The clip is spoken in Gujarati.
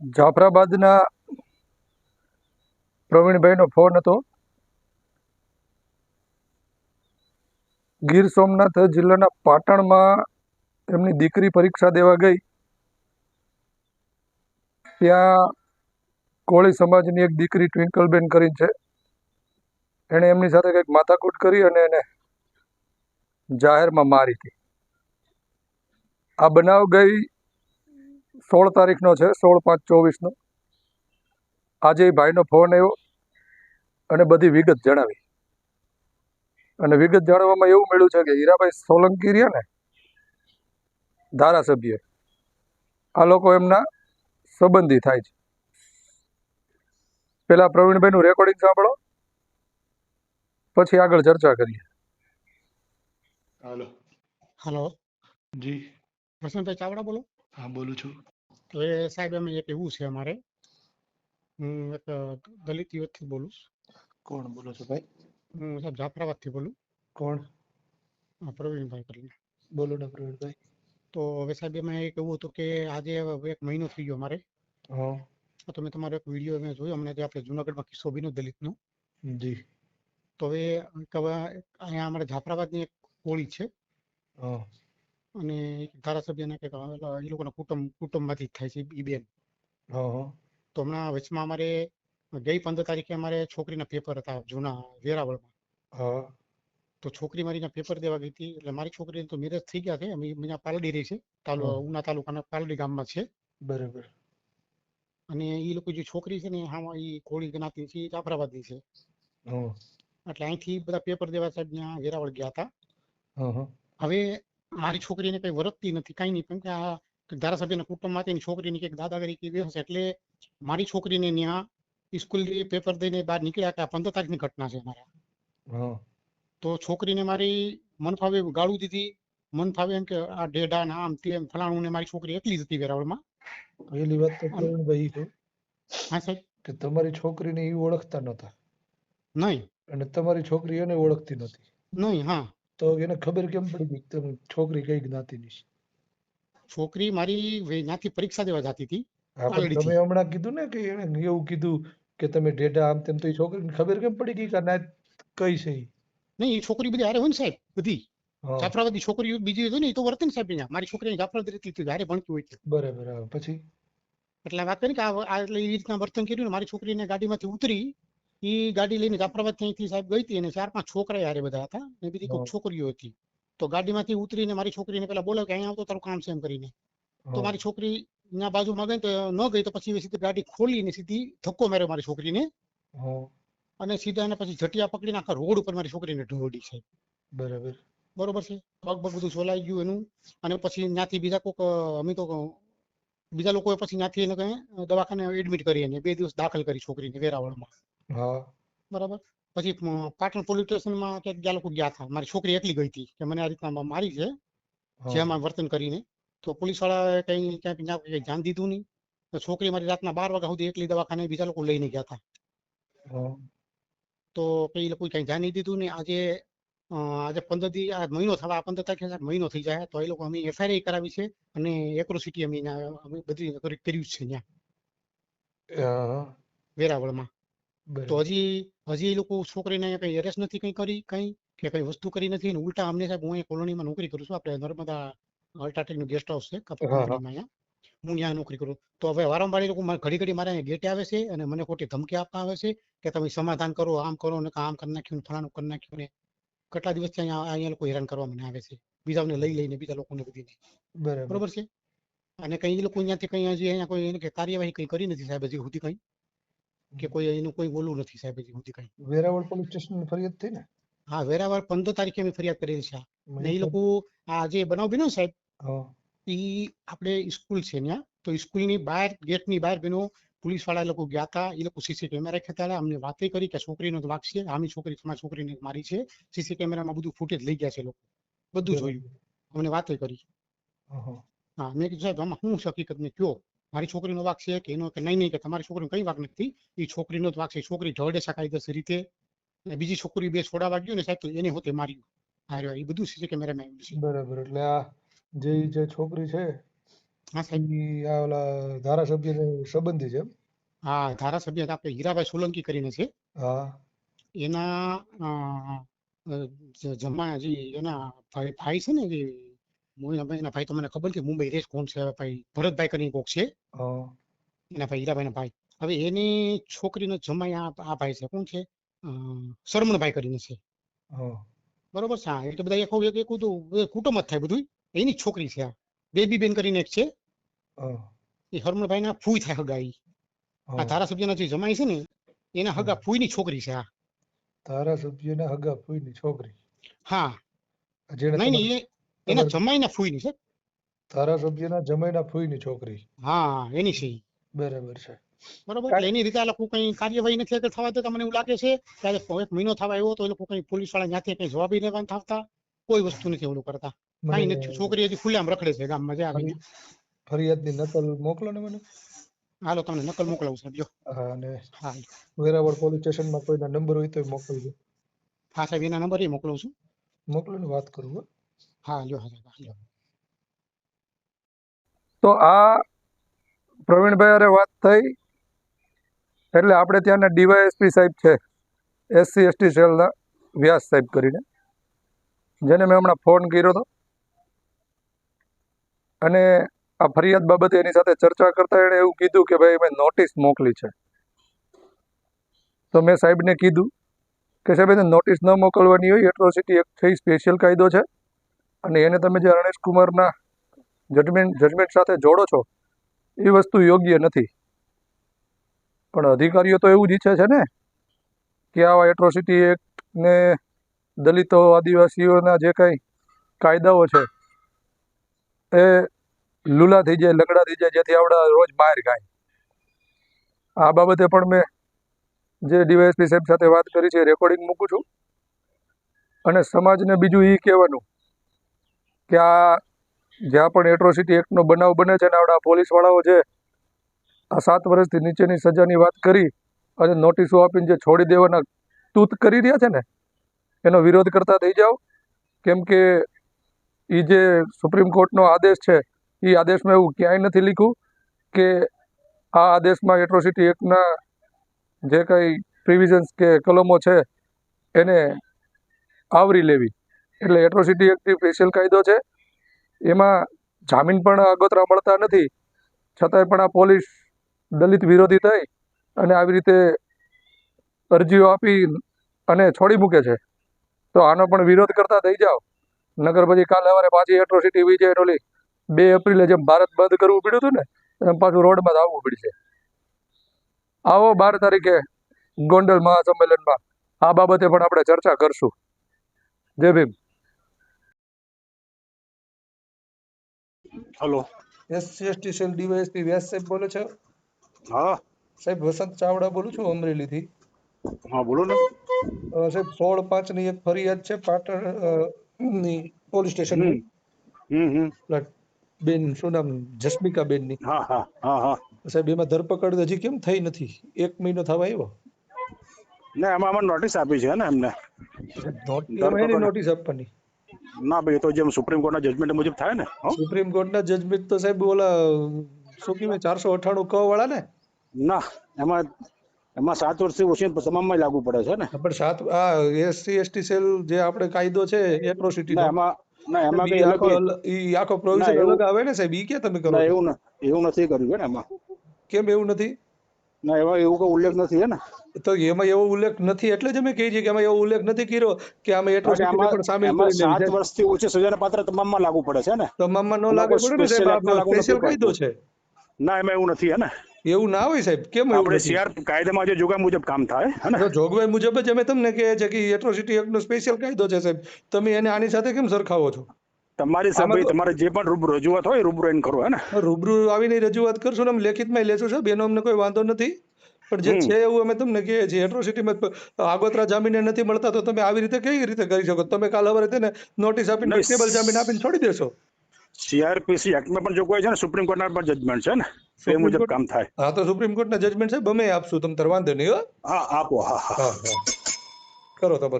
જાફરાબાદના પ્રવીણભાઈનો ફોન હતો. ગીર સોમનાથ જિલ્લાના પાટણમાં એમની દીકરી પરીક્ષા દેવા ગઈ. ત્યાં કોળી સમાજની એક દીકરી ટ્વિંકલબેન કરીને છે. એણે એમની સાથે કંઈક માથાકૂટ કરી અને એને જાહેરમાં મારી હતી. આ બનાવ ગઈ સોળ તારીખનો છે સોળ પાંચ ચોવીસનો. આજે એ ભાઈનો ફોન આવ્યો અને બધી વિગત જણાવી. અને વિગત જાણવામાં એવું મળ્યું છે કે હીરાભાઈ સોલંકી રહ્યા ને ધારાસભ્ય આ લોકો એમના સંબંધી થાય છે. પેલા પ્રવીણભાઈનું રેકોર્ડિંગ સાંભળો પછી આગળ ચર્ચા કરીએ. હેલો. હેલો. જી. વસંતભાઈ ચાવડા બોલો. હા બોલું છું. તો એ સાહેબ અમે એક એવું છે અમારે. હું એક દલિત યુવકથી બોલું કોણ બોલો છો ભાઈ? હું સાહેબ જાફરાબાદથી બોલું. કોણ? પ્રવીણભાઈ કરીને. બોલો ને પ્રવીણભાઈ. તો હવે સાહેબ એમાં એક એવું હતું કે આજે એક મહિનો થઈ ગયો મારે હા. તો મેં તમારો એક વીડિયો મેં જોયો. અમને જે આપણે જુનાગઢમાં કિસ્સો બીનો દલિતનો. જી. તો હવે હવે અહીંયા અમારે જાફરાબાદની એક કોળી છે. હા. અને ધારાસભ્યના કે એ લોકોના કુટુંબ કુટુંબમાંથી જ થાય છે ઈ બેન. હા હા. તો હમણાં વચમાં અમારે ગઈ પંદર તારીખે અમારે છોકરીના પેપર હતા જૂના વેરાવળમાં. તો છોકરી મારી પેપર દેવા ગઈ હતી એટલે મારી છોકરી તો મેરેજ થઈ ગયા છે અમે અહીંયા પાલડી રહી છે તાલુ ઉના તાલુકાના પાલડી ગામમાં છે. બરાબર. અને એ લોકો જે છોકરી છે ને આમાં એ કોળી જ્ઞાતિ છે જાફરાબાદની છે. એટલે અહીંથી બધા પેપર દેવા સાહેબ ત્યાં વેરાવળ ગયા હતા. હા હા. હવે મારી છોકરીને કઈ વરતતી નથી કઈ નહીં. કેમ કે આ ધારાસભ્યના કુટુંબમાંથી એની છોકરીની કંઈક દાદાગીરી કેવી હશે? એટલે મારી છોકરીને ત્યાં સ્કૂલ પેપર દઈને બહાર નીકળ્યા કે આ પંદર તારીખની ઘટના છે મારા તો છોકરીને મારી મન ફાવે ગાળું દીધી. મન ફાવે એમ કે આ ડેડા ને આમ તેમ ફલાણું ને મારી છોકરી એકલી જ હતી વેરાવળમાં. પહેલી વાત તો પ્રવીણભાઈ છે હા સાહેબ? કે તમારી છોકરીને એ ઓળખતા નહોતા. નહીં. અને તમારી છોકરી એને ઓળખતી નહોતી. નહીં હા. તો એને ખબર કેમ પડી કે તમે છોકરી કઈ જ્ઞાતિની છે? છોકરી મારી જ્ઞાતિ પરીક્ષા દેવા જતી હતી. તમે હમણાં કીધું ને કે એને એવું કીધું કે તમે ડેટા આમ તેમ તો એ છોકરીને ખબર કેમ પડી ગઈ કે ના કઈ છે નહીં એ છોકરી બધી હારે હોય ને સાહેબ બધી. જાફરાબાદી છોકરીઓ બીજી હોય ને એ તો વર્તે ને સાહેબ અહીંયા. મારી છોકરી જાફરાબાદ હતી હારે ભણતી હોય છે. બરાબર પછી? એટલે વાત કરી કે આ એટલે એ રીતના વર્તન કર્યું ને મારી છોકરીને ગાડીમાંથી ઉતરી એ ગાડી લઈને જાફરાબાદ ત્યાંથી સાહેબ ગઈ હતી અને ચાર પાંચ છોકરા હારે બધા હતા. ને બીજી કોઈ છોકરીઓ હતી. તો ગાડીમાંથી ઉતરીને મારી છોકરીને પેલા બોલાવ કે અહીંયા આવતો તારું કામ છે એમ કરીને. તો મારી છોકરી ના બાજુમાં ગઈ તો ન ગઈ તો પછી સીધી ગાડી ખોલીને સીધી ધક્કો માર્યો મારી છોકરીને. અને સીધા એને પછી ઝટિયા પકડીને આખા રોડ ઉપર મારી છોકરીને ઢોળી છે બરાબર. બરોબર છે? પગ પગ બધું સોલાઈ ગયું એનું. અને પછી ત્યાંથી બીજા કોઈક અમે તો બીજા લોકોએ પછી ત્યાંથી એને દવાખાને એડમિટ કરી અને બે દિવસ દાખલ કરી છોકરીને વેરાવળમાં. હા. બરાબર? પછી પાટણ પોલીસ સ્ટેશનમાં ક્યાંક ગયા લોકો ગયા હતા. મારી છોકરી એકલી ગઈ હતી કે મને આ રીતના મારી છે જેમાં વર્તન કરીને. તો પોલીસ વાળાએ કઈ ક્યાંક ના કઈ ધ્યાન દીધું નહીં. તો છોકરી મારી રાતના બાર વાગ્યા સુધી એકલી દવાખાને બીજા લોકો લઈને ગયા હતા. તો કઈ લોકો કઈ ધ્યાન નહીં દીધું ને આજે આજે પંદર દી આ મહિનો થવા પંદર તારીખે મહિનો થઈ જાય તો એ લોકો અમે એફઆઈઆર કરાવી છે અને એક્રોસિટી અમે અમે બધી કર્યું છે ત્યાં વેરાવળમાં. તો હજી હજી એ લોકો છોકરીને કઈ એરેસ્ટ નથી કઈ કરી કઈ કે કઈ વસ્તુ કરી નથી ને ઉલટા અમને સાહેબ હું અહીંયા કોલોનીમાં નોકરી કરું છું. આપણે નર્મદા અલ્ટ્રાટેકનું ગેસ્ટ હાઉસ છે અહીંયા. હું ત્યાં નોકરી કરું. તો હવે વારંવાર એ લોકો ઘડી ઘડી મારે અહીંયા ગેટે આવે છે અને મને ખોટી ધમકી આપવા આવે છે કે તમે સમાધાન કરો આમ કરો ને આમ કરી નાખ્યું ને ફલાણું કરી નાખ્યું ને કેટલા દિવસથી અહીંયા અહીંયા લોકો હેરાન કરવા મને આવે છે. બીજાઓને લઈ લઈને બીજા લોકોને બધીને. બરાબર. બરોબર છે? અને કઈ લોકો અહીંયાથી કઈ હજી અહીંયા કોઈ કાર્યવાહી કઈ કરી નથી સાહેબ હજી સુધી કઈ? કે કોઈ એનું કોઈ ઓલું નથી સાહેબ હજી સુધી કઈ. વેરાવળ પોલીસ સ્ટેશન ફરિયાદ થઈ ને? હા વેરાવળ પંદર તારીખે અમે ફરિયાદ કરેલી છે ને એ લોકો આ જે બનાવ બન્યો સાહેબ એ આપણે સ્કૂલ છે ત્યાં. તો સ્કૂલની બહાર ગેટની બહાર બેનો પોલીસવાળા લોકો ગયા હતા એ લોકો સીસી કેમેરા ખેતા અમને વાતે કરી કે છોકરીનો વાક છે. આમી છોકરી તમારી છોકરીને મારી છે. સીસી કેમેરામાં બધું ફૂટેજ લઈ ગયા છે લોકો. બધું જોયું. અમને વાતે કરી. હા, મેં કીધું સાહેબ આમાં શું હકીકત ને કયો? મારી છોકરીનો વાક છે કે એનો કે નહીં નહીં કે તમારી છોકરીનો કઈ વાક નથી? એ છોકરીનો જ વાક છે. છોકરી ઢળે છે કાયદેસર રીતે. અને બીજી છોકરી બે છોડાવા ગયું ને સાહેબ તો એને હોતે માર્યું. હા એ બધું છે કે મેરે મેં બરાબર. એટલે આ જે જે છોકરી છે હા સાહેબ. આ ઓલા ધારાસભ્યને સંબંધી છે હા ધારાસભ્ય આપણે હીરાભાઈ સોલંકી કરીને છે. હા. એના જમા જે એના ભાઈ છે ને જે એના ભાઈ તમને ખબર કે મુંબઈ રેસ કોણ છે? ભાઈ ભરતભાઈ કરીને કોક છે. એના ભાઈ હીરાભાઈ ભાઈ. હવે એની છોકરીનો જમાઈ આ ભાઈ છે. કોણ છે? શરમણભાઈ કરીને છે. બરોબર? છે એટલે બધા એક એક એક કુટુંબ જ થાય બધું એની છોકરી છે આ. બેબી બેન કરીને એક છે. એ હરમણભાઈ ના ફૂઈ થાય હગા ઈ. આ ધારાસભ્યના જે જમાઈ છે ને એના હગા ફૂઈ ની છોકરી છે આ. ધારાસભ્યના હગા ફૂઈની છોકરી. હા. જેને નહીં એના જમાઈના ફૂઈની છે? ધારાસભ્યના જમાઈના ફૂઈની છોકરી. હા એની છે બરાબર છે. બરોબર એટલે એની રીતે આ લોકો કઈ કાર્યવાહી નથી આગળ થવા દેતા મને એવું લાગે છે કે આજે એક મહિનો થવા આવ્યો તો એ લોકો કઈ પોલીસવાળા ત્યાંથી કઈ જવાબી લેવા થતા કોઈ વસ્તુ નથી ઓલું કરતા. કઈ નથી છોકરી હજી ખુલ્લામ રખડે છે ગામમાં જે આવીને ફરી- ફરિયાદની નકલ મોકલો ને મને. હાલો તમને નકલ મોકલાવું સાહેબ જો. હા અને હા. વેરાવળ પોલીસ સ્ટેશનમાં કોઈના નંબર હોય તો મોકલજો. હા સાહેબ એના નંબર એ મોકલું છું. મોકલો ને વાત કરું હો. તો આ પ્રવીણભાઈ અરે વાત થઈ. એટલે આપણે ત્યાંના ડીવાયએસપી સાહેબ છે એસસી એસટી સેલના વ્યાસ સાહેબ કરીને, જેને મેં હમણાં ફોન કર્યો હતો. અને આ ફરિયાદ બાબતે એની સાથે ચર્ચા કરતા એણે એવું કીધું કે ભાઈ મેં નોટિસ મોકલી છે. તો મેં સાહેબને કીધું કે સાહેબ, એને નોટિસ ન મોકલવાની હોય એટ્રોસિટી એક્ટ થઈ સ્પેશિયલ કાયદો છે. અને એને તમે જે રણેશ કુમારના જજમેન્ટ જજમેન્ટ સાથે જોડો છો, એ વસ્તુ યોગ્ય નથી. પણ અધિકારીઓ તો એવું જ ઈચ્છે છે ને કે આવા એટ્રોસિટી એક્ટને દલિતો, આદિવાસીઓના જે કંઈ કાયદાઓ છે, એ લૂલા થઈ જાય લંગડા થઈ જાય, જેથી આવડા રોજ બહાર ગાય આ બાબતે પણ મેં જે ડીવાયએસપી સાહેબ સાથે વાત કરી છે રેકોર્ડિંગ મૂકું છું. અને સમાજને બીજું એ કહેવાનું કે આ જ્યાં પણ એટ્રોસિટી એક્ટનો બનાવ બને છે ને આવડા પોલીસવાળાઓ છે, આ સાત વર્ષથી નીચેની સજાની વાત કરી અને નોટિસો આપીને જે છોડી દેવાના તૂત કરી રહ્યા છે ને, એનો વિરોધ કરતા થઈ જાઓ. કેમ કે એ જે સુપ્રીમ કોર્ટનો આદેશ છે એ આદેશમાં એવું ક્યાંય નથી લીખ્યું કે આ આદેશમાં એટ્રોસિટી એક્ટના જે કંઈ પ્રિવિઝન્સ કે કલમો છે, એને આવરી લેવી. એટલે એટ્રોસિટી એક્ટ સ્પેશિયલ કાયદો છે. એમાં જામીન પણ આગોતરા મળતા નથી. છતાંય પણ આ પોલીસ દલિત વિરોધી થઈ અને આવી રીતે અરજીઓ આપી અને છોડી મૂકે છે. તો આનો પણ વિરોધ કરતા થઈ જાઓ. નગર પછી કાલે સવારે પાછી એટ્રોસિટી વિજય ટોલી બે એપ્રિલે જેમ ભારત બંધ કરવું પડ્યું હતું ને, એમ પાછું રોડમાં જ આવવું પડશે. આવો બાર તારીખે ગોંડલ મહાસંમેલનમાં આ બાબતે પણ આપણે ચર્ચા કરશું. Jai Bhim. Hello. SC ST cell DYSP Vyas સાહેબ બોલે છે? હા. સાહેબ વસંત ચાવડા બોલું છું અમરેલીથી. હા બોલો ને. સાહેબ સોળ પાંચની એક ફરિયાદ છે પાટણની પોલીસ સ્ટેશન હમ બેન શું નામ? જસ્મિકા બેનની. હા હા હા હા. સાહેબ એમાં ધરપકડ હજી કેમ થઈ નથી? એક મહિનો થવા આવ્યો. ના એમાં નોટિસ આપી છે ને એમને. નોટિસ આપવાની. ના ભાઈ તો જેમ સુપ્રીમ કોર્ટના જજમેન્ટ મુજબ થાય ને સુપ્રીમ કોર્ટના જજમેન્ટ તો સાહેબ ઓલા શું કહેવાય ચારસો અઠાણું ક વાળા ને? ના એમાં એમાં સાત વર્ષથી ઓછી તમામમાં લાગુ પડે છે ને. પણ સાત આ એસસી એસટી સેલ જે આપણે કાયદો છે એટ્રોસિટી ના. એમાં ના એમાં કઈ આખો આખો પ્રોવિઝન અલગ આવે ને સાહેબ ઈ કે તમે કરો એવું ન- એવું નથી કર્યું ને એમાં. કેમ એવું નથી? ના એમાં એવું કોઈ ઉલ્લેખ નથી હે ને. તો એમાં એવો ઉલ્લેખ નથી એટલે જ અમે કહીએ છીએ કે એમાં એવો ઉલ્લેખ નથી કર્યો કે આમાં એટ્રોસિટી પણ સાત વર્ષથી ઓછી સજાના પાત્ર તમામમાં લાગુ પડે છે ને. તમામમાં ન લાગુ પડે ને સાહેબ સ્પેશિયલ કાયદો છે. ના એમાં એવું નથી હે ને. એવું ના હોય સાહેબ કેમ આપણે સીઆર કાયદામાં જે જોગવાઈ મુજબ કામ થાય હે જોગવાઈ મુજબ જ અમે તમને કહે છે કે એટ્રોસિટી એક્ટનો સ્પેશિયલ કાયદો છે સાહેબ. તમે એને આની સાથે કેમ સરખાવો છો? તમારી સભા તમારે જે પણ રૂબરૂ રજૂઆત હોય રૂબરૂ એને કરો હે ને? રૂબરૂ આવીને રજૂઆત કરશું ને અમે લેખિતમાં લેશું સાહેબ એનો અમને કોઈ વાંધો નથી. પણ જે છે એવું અમે તમને કહીએ છીએ એટ્રોસિટીમાં આગોતરા જામીને નથી મળતા તો તમે આવી રીતે કઈ રીતે કરી શકો? તમે કાલ હવે તેને નોટિસ આપીને ટેબલ જામીન આપીને છોડી દેશો. સીઆરપીસી એક્ટમાં પણ જોગવાઈ છે ને સુપ્રીમ કોર્ટના પણ જજમેન્ટ છે ને એ મુજબ કામ થાય. હા તો સુપ્રીમ કોર્ટના જજમેન્ટ છે બમે આપશું તમને વાંધો નહીં હા આપો હા હા. હા હા. કરો તમારું.